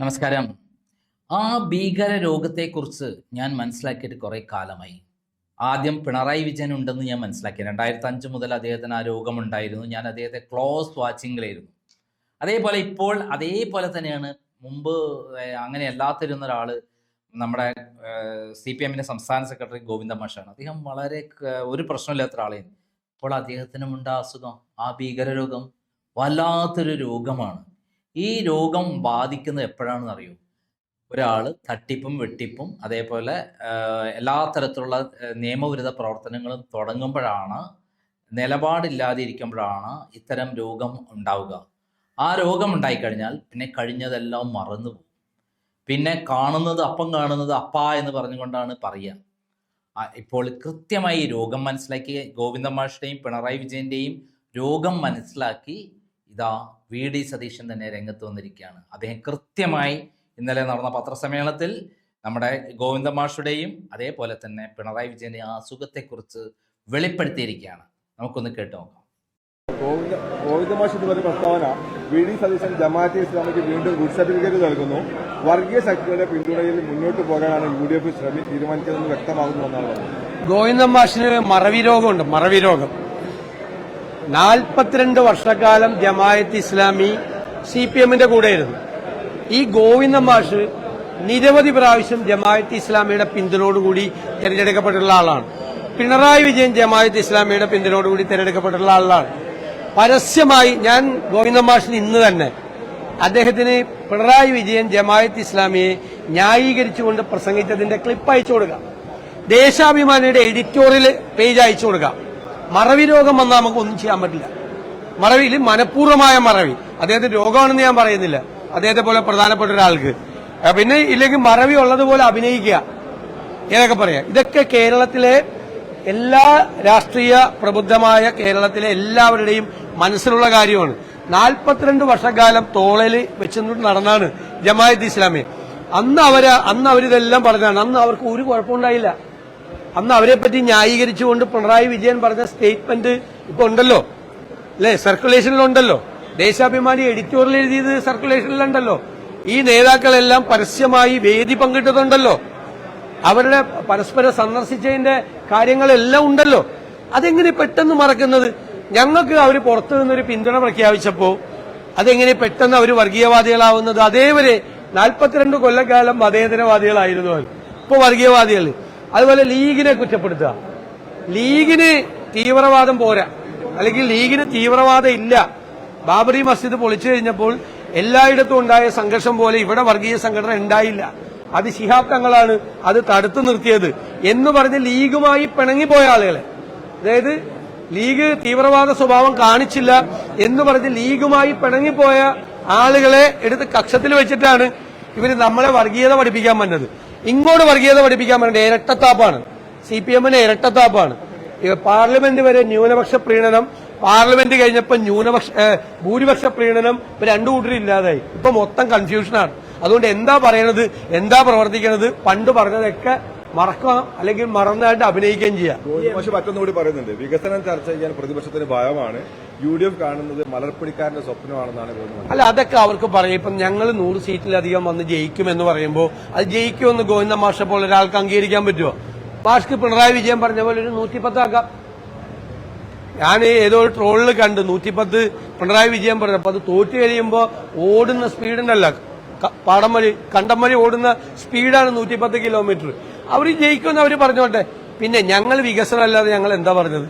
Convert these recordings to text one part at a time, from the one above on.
നമസ്കാരം. ആ ഭീകര രോഗത്തെക്കുറിച്ച് ഞാൻ മനസ്സിലാക്കിയിട്ട് കുറേ കാലമായി. ആദ്യം പിണറായി വിജയൻ ഉണ്ടെന്ന് ഞാൻ മനസ്സിലാക്കി. രണ്ടായിരത്തി അഞ്ച് മുതൽ അദ്ദേഹത്തിന് ആ രോഗമുണ്ടായിരുന്നു. ഞാൻ അദ്ദേഹത്തെ ക്ലോസ് വാച്ചിങ്ങിലായിരുന്നു അതേപോലെ ഇപ്പോൾ അതേപോലെ തന്നെയാണ് മുമ്പ് അങ്ങനെ അല്ലാത്തിരുന്ന ഒരാൾ നമ്മുടെ സി പി എമ്മിന്റെ സംസ്ഥാന സെക്രട്ടറി ഗോവിന്ദ മാഷാണ്. അദ്ദേഹം വളരെ ഒരു പ്രശ്നമില്ലാത്ത ഒരാളായിരുന്നു ഇപ്പോൾ അദ്ദേഹത്തിനുമുണ്ട് അസുഖം. ആ ഭീകര രോഗം വല്ലാത്തൊരു രോഗമാണ്. ഈ രോഗം ബാധിക്കുന്നത് എപ്പോഴാണെന്ന് അറിയൂ? ഒരാൾ തട്ടിപ്പും വെട്ടിപ്പും അതേപോലെ എല്ലാ തരത്തിലുള്ള നിയമവിരുദ്ധ പ്രവർത്തനങ്ങളും തുടങ്ങുമ്പോഴാണ് നിലപാടില്ലാതെ ഇരിക്കുമ്പോഴാണ് ഇത്തരം രോഗം ഉണ്ടാവുക. ആ രോഗം ഉണ്ടായിക്കഴിഞ്ഞാൽ പിന്നെ കഴിഞ്ഞതെല്ലാം മറന്നു പോകും. പിന്നെ കാണുന്നത് അപ്പം കാണുന്നത് അപ്പ എന്ന് പറഞ്ഞുകൊണ്ടാണ് പറയുക. ഇപ്പോൾ കൃത്യമായി രോഗം മനസ്സിലാക്കി ഗോവിന്ദ മാഷിന്റെയും പിണറായി വിജയന്റെയും രോഗം മനസ്സിലാക്കി ഇതാ വി ഡി സതീശൻ തന്നെ രംഗത്ത് വന്നിരിക്കുകയാണ്. അദ്ദേഹം കൃത്യമായി ഇന്നലെ നടന്ന പത്രസമ്മേളനത്തിൽ നമ്മുടെ ഗോവിന്ദ മാഷുടെയും അതേപോലെ തന്നെ പിണറായി വിജയന്റെ ആ അസുഖത്തെക്കുറിച്ച് വെളിപ്പെടുത്തിയിരിക്കുകയാണ്. നമുക്കൊന്ന് കേട്ടു നോക്കാം. ഗോവിന്ദ ഗോവിന്ദ മാഷിന്റെ ഒരു പ്രസ്താവന വി ഡി സതീശൻ ജമാഅത്തെ ഇസ്ലാമിക്ക് വീണ്ടും ഗുഡ് സർട്ടിഫിക്കറ്റ് നൽകുന്നു. വർഗീയ ശക്തികളുടെ പിന്തുണയിൽ മുന്നോട്ട് പോകാനാണ് യു ഡി എഫ് ശ്രമി തീരുമാനിച്ചതെന്ന് വ്യക്തമാകുന്നു എന്നാണ് പറഞ്ഞത് ഗോവിന്ദൻ മാഷിന് മറവി രോഗമുണ്ട് മറവി രോഗം. നാൽപ്പത്തിരണ്ട് വർഷക്കാലം ജമായത്ത് ഇസ്ലാമി സി പി എമ്മിന്റെ കൂടെയായിരുന്നു. ഈ ഗോവിന്ദൻ മാഷ് നിരവധി പ്രാവശ്യം ജമായത്ത് ഇസ്ലാമിയുടെ പിന്തുണയോടുകൂടി തെരഞ്ഞെടുക്കപ്പെട്ടിട്ടുള്ള ആളാണ്. പിണറായി വിജയൻ ജമായത്ത് ഇസ്ലാമിയുടെ പിന്തുണയോടുകൂടി തെരഞ്ഞെടുക്കപ്പെട്ടുള്ള ആളാണ്. പരസ്യമായി ഞാൻ ഗോവിന്ദൻ മാഷിന് ഇന്ന് തന്നെ അദ്ദേഹത്തിന് പിണറായി വിജയൻ ജമായത്ത് ഇസ്ലാമിയെ ന്യായീകരിച്ചുകൊണ്ട് പ്രസംഗിച്ചതിന്റെ ക്ലിപ്പ് അയച്ചു കൊടുക്കാം. ദേശാഭിമാനിയുടെ എഡിറ്റോറിയൽ പേജ് അയച്ചു കൊടുക്കാം. മറവി രോഗം വന്നാൽ നമുക്ക് ഒന്നും ചെയ്യാൻ പറ്റില്ല. മറവിയിൽ മനഃപൂർവമായ മറവി. അദ്ദേഹത്തിന് രോഗമാണെന്ന് ഞാൻ പറയുന്നില്ല. അദ്ദേഹത്തെ പോലെ പ്രധാനപ്പെട്ട ഒരാൾക്ക്. പിന്നെ ഇല്ലെങ്കിൽ മറവി ഉള്ളതുപോലെ അഭിനയിക്കുക. ഏതൊക്കെ പറയാ? ഇതൊക്കെ കേരളത്തിലെ എല്ലാ രാഷ്ട്രീയ പ്രബുദ്ധമായ കേരളത്തിലെ എല്ലാവരുടെയും മനസ്സിലുള്ള കാര്യമാണ്. നാൽപ്പത്തിരണ്ട് വർഷക്കാലം തോളൽ വെച്ചുകൊണ്ട് നടന്നാണ് ജമായത്ത് ഇസ്ലാമി. അന്ന് അവർ അന്ന് അവരിതെല്ലാം പറഞ്ഞാണ് അന്ന് അവർക്ക് ഒരു കുഴപ്പമുണ്ടായില്ല. അന്ന് അവരെ പറ്റി ന്യായീകരിച്ചുകൊണ്ട് പിണറായി വിജയൻ പറഞ്ഞ സ്റ്റേറ്റ്മെന്റ് ഇപ്പൊ ഉണ്ടല്ലോ. അല്ലെ? സർക്കുലേഷനിലുണ്ടല്ലോ. ദേശാഭിമാനി എഡിറ്റോറിയൽ എഴുതിയത് സർക്കുലേഷനിലുണ്ടല്ലോ. ഈ നേതാക്കളെല്ലാം പരസ്യമായി വേദി പങ്കിട്ടതുണ്ടല്ലോ. അവരുടെ പരസ്പരം സന്ദർശിച്ചതിന്റെ കാര്യങ്ങളെല്ലാം ഉണ്ടല്ലോ. അതെങ്ങനെ പെട്ടെന്ന് മറക്കുന്നത്? ഞങ്ങൾക്ക് അവർ പുറത്തു നിന്നൊരു പിന്തുണ പ്രഖ്യാപിച്ചപ്പോ അതെങ്ങനെ പെട്ടെന്ന് അവർ വർഗീയവാദികളാവുന്നത്? അതേവരെ നാൽപ്പത്തിരണ്ട് കൊല്ലക്കാലം മതേതരവാദികളായിരുന്നു അവർ ഇപ്പൊ വർഗീയവാദികൾ അതുപോലെ ലീഗിനെ കുറ്റപ്പെടുത്തുക. ലീഗിന് തീവ്രവാദം പോരാ. അല്ലെങ്കിൽ ലീഗിന് തീവ്രവാദം ഇല്ല. ബാബറി മസ്ജിദ് പൊളിച്ചു കഴിഞ്ഞപ്പോൾ എല്ലായിടത്തും ഉണ്ടായ സംഘർഷം പോലെ ഇവിടെ വർഗീയ സംഘടന ഉണ്ടായില്ല. അത് ശിഹാബ് തങ്ങളാണ് അത് തടുത്തു നിർത്തിയത് എന്ന് പറഞ്ഞ് ലീഗുമായി പിണങ്ങിപ്പോയ ആളുകളെ. അതായത് ലീഗ് തീവ്രവാദ സ്വഭാവം കാണിച്ചില്ല എന്ന് പറഞ്ഞ് ലീഗുമായി പിണങ്ങിപ്പോയ ആളുകളെ എടുത്ത് കക്ഷത്തിൽ വെച്ചിട്ടാണ് ഇവർ നമ്മളെ വർഗീയത പഠിപ്പിക്കാൻ വന്നത്. ഇങ്ങോട്ട് വർഗീയത പഠിപ്പിക്കാൻ പറഞ്ഞത് ഇരട്ടത്താപ്പാണ് സി പി എമ്മിന് ഇരട്ടത്താപ്പാണ് പാർലമെന്റ് വരെ ന്യൂനപക്ഷ പ്രീണനം പാർലമെന്റ് കഴിഞ്ഞപ്പോൾ ന്യൂനപക്ഷ ഭൂരിപക്ഷ പ്രീണനം ഇപ്പൊ രണ്ടു കൂട്ടരും ഇല്ലാതായി. ഇപ്പൊ മൊത്തം കൺഫ്യൂഷനാണ് അതുകൊണ്ട് എന്താ പറയണത് എന്താ പ്രവർത്തിക്കണത് പണ്ട് പറഞ്ഞതൊക്കെ മറക്കാം അല്ലെങ്കിൽ മറന്നായിട്ട് അഭിനയിക്കുകയും ചെയ്യാം. പക്ഷെ മറ്റൊന്നുകൂടി പറയുന്നുണ്ട്. വികസനം ചർച്ച ചെയ്യാൻ പ്രതിപക്ഷത്തിന് ഭയമാണ്. യു ഡി എഫ് കാണുന്നത് മലർപ്പിടിക്കാരന്റെ സ്വപ്നമാണെന്നാണ് തോന്നുന്നത്. അല്ല അതൊക്കെ അവർക്ക് പറയും. ഇപ്പം ഞങ്ങൾ നൂറ് സീറ്റിലധികം വന്ന് ജയിക്കും എന്ന് പറയുമ്പോൾ അത് ജയിക്കുമെന്ന് ഗോവിന്ദ മാഷ പോലെ ഒരാൾക്ക് അംഗീകരിക്കാൻ പറ്റുമോ മാഷ്ക്ക് പിണറായി വിജയൻ പറഞ്ഞ പോലെ ഒരു നൂറ്റിപ്പത്താക്കാം ഞാൻ ഏതോ ഒരു ട്രോളിൽ കണ്ട് നൂറ്റിപ്പത്ത് പിണറായി വിജയൻ പറഞ്ഞപ്പോൾ അത് തോറ്റു കഴിയുമ്പോൾ ഓടുന്ന സ്പീഡിനല്ല. പാടം വഴി കണ്ടം വഴി ഓടുന്ന സ്പീഡാണ് നൂറ്റിപ്പത്ത് കിലോമീറ്റർ. അവർ ജയിക്കുമെന്ന് അവർ പറഞ്ഞോട്ടെ. പിന്നെ ഞങ്ങൾ വികസനമല്ലാതെ ഞങ്ങൾ എന്താ പറഞ്ഞത്?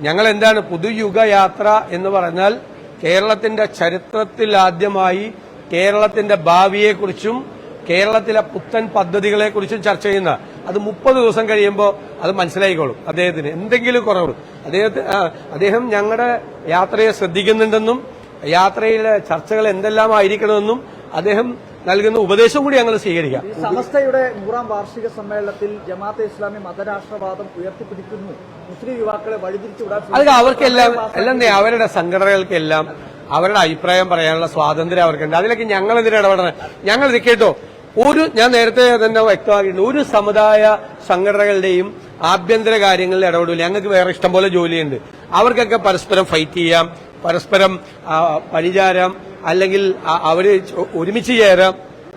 ഞങ്ങൾ എന്താണ് പുതുയുഗ യാത്ര എന്ന് പറഞ്ഞാൽ കേരളത്തിന്റെ ചരിത്രത്തിൽ ആദ്യമായി കേരളത്തിന്റെ ഭാവിയെക്കുറിച്ചും കേരളത്തിലെ പുത്തൻ പദ്ധതികളെക്കുറിച്ചും ചർച്ച ചെയ്യുന്ന അത് മുപ്പത് ദിവസം കഴിയുമ്പോൾ അത് മനസ്സിലായിക്കോളും അദ്ദേഹത്തിന്. എന്തെങ്കിലും കുറവ്. അദ്ദേഹത്തിന് അദ്ദേഹം ഞങ്ങളുടെ യാത്രയെ ശ്രദ്ധിക്കുന്നുണ്ടെന്നും യാത്രയിലെ ചർച്ചകൾ എന്തെല്ലാം ആയിരിക്കണമെന്നും അദ്ദേഹം നൽകുന്ന ഉപദേശം കൂടി ഞങ്ങൾ സ്വീകരിക്കാം. സമസ്തയുടെ നൂറാം വാർഷിക സമ്മേളനത്തിൽ ജമാഅത്തെ ഇസ്ലാമി മതരാഷ്ട്രവാദം ഉയർത്തിപ്പിടിക്കുന്നു. മുസ്ലിം യുവാക്കളെ വഴിതിരിച്ചുവിടാൻ അത് അവർക്കെല്ലാം എല്ലാം അവരുടെ സംഘടനകൾക്കെല്ലാം അവരുടെ അഭിപ്രായം പറയാനുള്ള സ്വാതന്ത്ര്യം അവർക്കുണ്ട്. അതിലേക്ക് ഞങ്ങൾ എന്തിനാ ഇടപെടണം. ഞങ്ങൾ ഇത് കേട്ടോ ഒരു ഞാൻ നേരത്തെ തന്നെ വ്യക്തമാക്കിയിട്ടുണ്ട് ഒരു സമുദായ സംഘടനകളുടെയും ആഭ്യന്തര കാര്യങ്ങളിൽ ഇടപെടില്ല ഞങ്ങൾക്ക് വേറെ ഇഷ്ടംപോലെ ജോലിയുണ്ട്. അവർക്കൊക്കെ പരസ്പരം ഫൈറ്റ് ചെയ്യാം. പരസ്പരം പരിചാരം അല്ലെങ്കിൽ അവർ ഒരുമിച്ച് ചേരാം.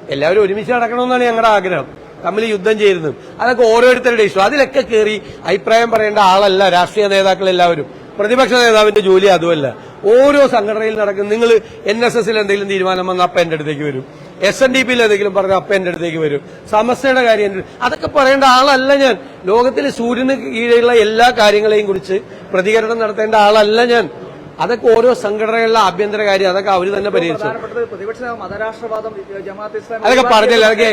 എല്ലാവരും ഒരുമിച്ച് നടക്കണമെന്നാണ് ഞങ്ങളുടെ ആഗ്രഹം. തമ്മിൽ യുദ്ധം ചെയ്യുന്നത് അതൊക്കെ ഓരോരുത്തരുടെ ഇഷ്ടം. അതിലൊക്കെ കയറി അഭിപ്രായം പറയേണ്ട ആളല്ല രാഷ്ട്രീയ നേതാക്കൾ എല്ലാവരും. പ്രതിപക്ഷ നേതാവിന്റെ ജോലി അതുമല്ല. ഓരോ സംഘടനയിൽ നടക്കുന്ന നിങ്ങൾ എൻ എസ് എസിൽ എന്തെങ്കിലും തീരുമാനം വന്നാൽ അപ്പ എന്റെ അടുത്തേക്ക് വരും. എസ് എൻ ഡി പിയിൽ എന്തെങ്കിലും പറഞ്ഞാൽ അപ്പ എന്റെ അടുത്തേക്ക് വരും. സമസ്യയുടെ കാര്യം അതൊക്കെ പറയേണ്ട ആളല്ല ഞാൻ. ലോകത്തിൽ സൂര്യന് കീഴെയുള്ള എല്ലാ കാര്യങ്ങളെയും കുറിച്ച് പ്രതികരണം നടത്തേണ്ട ആളല്ല ഞാൻ. അതൊക്കെ ഓരോ സംഘടനകളിലെ ആഭ്യന്തര കാര്യം അതൊക്കെ അവർ തന്നെ പരിഹരിച്ചു. അതൊക്കെ പറഞ്ഞില്ല അതൊക്കെ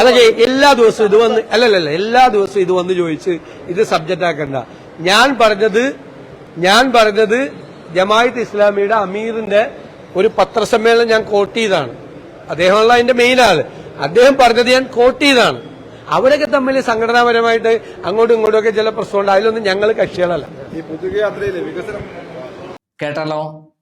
അതൊക്കെ എല്ലാ ദിവസവും ഇത് വന്ന് അല്ലല്ല എല്ലാ ദിവസവും ഇത് വന്ന് ചോദിച്ച് ഇത് സബ്ജക്റ്റ് ആക്കണ്ട. ഞാൻ പറഞ്ഞത് ഞാൻ പറഞ്ഞത് ജമായത്ത് ഇസ്ലാമിയുടെ അമീറിന്റെ ഒരു പത്രസമ്മേളനം ഞാൻ കോട്ട് ചെയ്താണ് അദ്ദേഹമുള്ള അതിന്റെ മെയിൻ ആൾ. അദ്ദേഹം പറഞ്ഞത് ഞാൻ കോട്ട് ചെയ്താണ് അവരൊക്കെ തമ്മിൽ സംഘടനാപരമായിട്ട് അങ്ങോട്ടും ഇങ്ങോട്ടും ഒക്കെ ചില പ്രശ്നമുണ്ട്. അതിലൊന്നും ഞങ്ങൾ കക്ഷികളല്ല. ഈ പുതുകയാത്രയിലെ വികസനം കേട്ടല്ലോ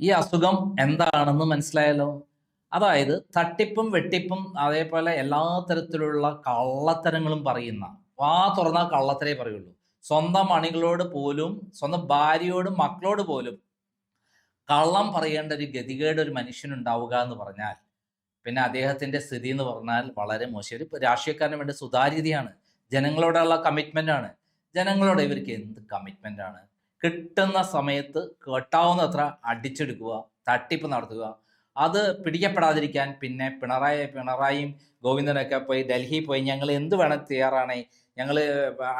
ഈ അസുഖം എന്താണെന്ന് മനസ്സിലായല്ലോ? അതായത് തട്ടിപ്പും വെട്ടിപ്പും അതേപോലെ എല്ലാ തരത്തിലുള്ള കള്ളത്തരങ്ങളും പറയുന്ന വാ തുറന്നാൽ കള്ളത്തരേ പറയുള്ളൂ. സ്വന്തം അണികളോട് പോലും സ്വന്തം ഭാര്യയോടും മക്കളോട് പോലും കള്ളം പറയേണ്ട ഒരു ഗതികേട് ഒരു മനുഷ്യനുണ്ടാവുക എന്ന് പറഞ്ഞാൽ പിന്നെ അദ്ദേഹത്തിന്റെ സ്ഥിതി എന്ന് പറഞ്ഞാൽ വളരെ മോശം. ഒരു രാഷ്ട്രീയക്കാരന് വേണ്ടി സുതാര്യതയാണ്. ജനങ്ങളോടുള്ള കമ്മിറ്റ്മെന്റ് ആണ്. ജനങ്ങളോട് ഇവർക്ക് എന്ത് കമ്മിറ്റ്മെന്റ് ആണ്? കിട്ടുന്ന സമയത്ത് കെട്ടാവുന്നത്ര അടിച്ചെടുക്കുക തട്ടിപ്പ് നടത്തുക. അത് പിടിക്കപ്പെടാതിരിക്കാൻ പിന്നെ പിണറായി പിണറായിയും ഗോവിന്ദനൊക്കെ പോയി ഡൽഹി പോയി ഞങ്ങൾ എന്ത് വേണം തയ്യാറാണേ? ഞങ്ങൾ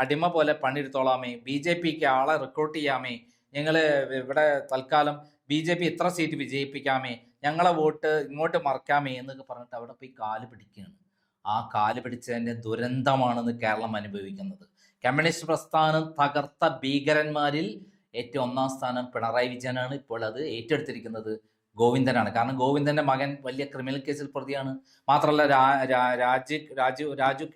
അടിമ പോലെ പണിയെടുത്തോളാമേ ബി ജെ പിക്ക് ആളെ റിക്രൂട്ട് ചെയ്യാമേ ഞങ്ങൾ ഇവിടെ തൽക്കാലം ബി ജെ പി ഇത്ര സീറ്റ് വിജയിപ്പിക്കാമേ ഞങ്ങളെ വോട്ട് ഇങ്ങോട്ട് മറക്കാമേ എന്നൊക്കെ പറഞ്ഞിട്ട് അവിടെ പോയി കാൽ പിടിക്കുകയാണ് ആ കാൽ പിടിച്ചതിന്റെ ദുരന്തമാണെന്ന് കേരളം അനുഭവിക്കുന്നത്. കമ്മ്യൂണിസ്റ്റ് പ്രസ്ഥാനം തകർത്ത ഭീകരന്മാരിൽ ഏറ്റവും ഒന്നാം സ്ഥാനം പിണറായി വിജയനാണ് ഇപ്പോൾ അത് ഏറ്റെടുത്തിരിക്കുന്നത് ഗോവിന്ദനാണ്. കാരണം ഗോവിന്ദന്റെ മകൻ വലിയ ക്രിമിനൽ കേസിൽ പ്രതിയാണ്. മാത്രമല്ല രാ- രാ- രാജു രാജു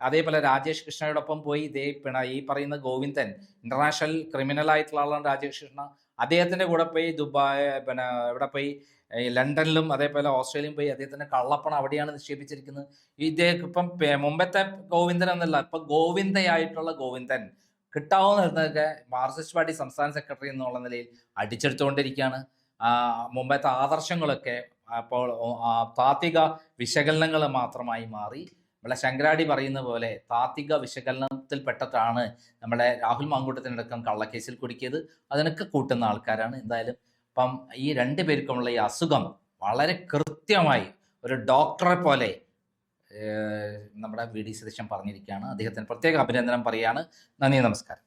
അതേപോലെ രാജേഷ് കൃഷ്ണയോടൊപ്പം പോയി ഇതേ പിണ ഈ പറയുന്ന ഗോവിന്ദൻ ഇന്റർനാഷണൽ ക്രിമിനൽ ആയിട്ടുള്ള ആളാണ് രാജേഷ് കൃഷ്ണ. അദ്ദേഹത്തിന്റെ കൂടെ പോയി ദുബായ് പിന്നെ ഇവിടെ പോയി? ലണ്ടനിലും അതേപോലെ ഓസ്ട്രേലിയയും പോയി അദ്ദേഹത്തിന്റെ കള്ളപ്പണം അവിടെയാണ് നിക്ഷേപിച്ചിരിക്കുന്നത്. ഇദ്ദേഹം ഇപ്പം മുമ്പത്തെ ഗോവിന്ദൻ എന്നല്ല ഇപ്പൊ ഗോവിന്ദയായിട്ടുള്ള ഗോവിന്ദൻ കിട്ടാവുന്ന കിട്ടാവുന്നതൊക്കെ മാർക്സിസ്റ്റ് പാർട്ടി സംസ്ഥാന സെക്രട്ടറി എന്നുള്ള നിലയിൽ അടിച്ചെടുത്തുകൊണ്ടിരിക്കുകയാണ്. മുമ്പത്തെ ആദർശങ്ങളൊക്കെ അപ്പോൾ താത്വിക വിശകലനങ്ങൾ മാത്രമായി മാറി. നമ്മളെ ശങ്കരാടി പറയുന്ന പോലെ താത്വിക വിശകലനത്തിൽ പെട്ടിട്ടാണ് നമ്മുടെ രാഹുൽ മാങ്കൂട്ടത്തിനടക്കം കള്ളക്കേസിൽ കുടുക്കിയത്. അതിനൊക്കെ കൂട്ടുന്ന ആൾക്കാരാണ്. എന്തായാലും അപ്പം ഈ രണ്ട് പേർക്കുമുള്ള ഈ അസുഖം വളരെ കൃത്യമായി ഒരു ഡോക്ടറെ പോലെ നമ്മുടെ വി ഡി സതീശൻ പറഞ്ഞിരിക്കുകയാണ്. അദ്ദേഹത്തിന് പ്രത്യേക അഭിനന്ദനം പറയുകയാണ്. നന്ദി നമസ്കാരം.